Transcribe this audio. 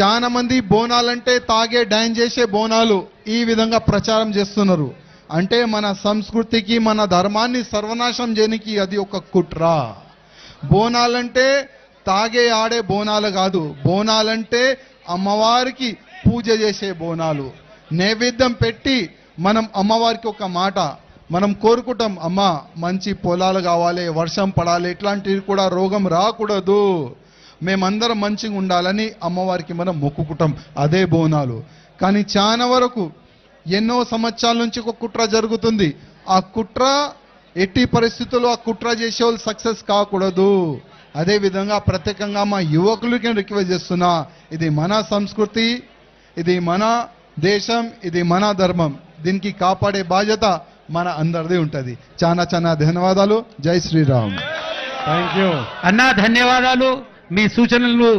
చాలా మంది బోనాలంటే తాగే డ్యాన్ చేసే బోనాలు ఈ విధంగా ప్రచారం చేస్తున్నారు. అంటే మన సంస్కృతికి మన ధర్మాన్ని సర్వనాశం చేయనికి అది ఒక కుట్ర. బోనాలంటే తాగే ఆడే బోనాలు కాదు. బోనాలంటే అమ్మవారికి పూజ చేసే బోనాలు. నైవేద్యం పెట్టి మనం అమ్మవారికి ఒక మాట మనం కోరుకుంటాం అమ్మ మంచి పొలాలు కావాలి వర్షం పడాలి ఇట్లాంటివి కూడా రోగం రాకూడదు. మేమందరం మంచిగా ఉండాలని అమ్మవారికి మనం మొక్కుకుంటాం. అదే బోనాలు. కానీ చాలా వరకు ఎన్నో సంవత్సరాల నుంచి ఒక కుట్ర జరుగుతుంది. ఆ కుట్ర ఎట్టి పరిస్థితుల్లో ఆ కుట్ర చేసే వాళ్ళు సక్సెస్ కాకూడదు. అదే విధంగా ప్రత్యేకంగా మా యువకులకి రిక్వెస్ట్ చేస్తున్నా ఇది మన సంస్కృతి ఇది మన దేశం ఇది మన ధర్మం. దీనికి కాపాడే బాధ్యత మన అందరిది ఉంటది. చాలా చాలా ధన్యవాదాలు. జై శ్రీరామ్. థ్యాంక్ యూ అన్నా ధన్యవాదాలు. మీ సూచనలు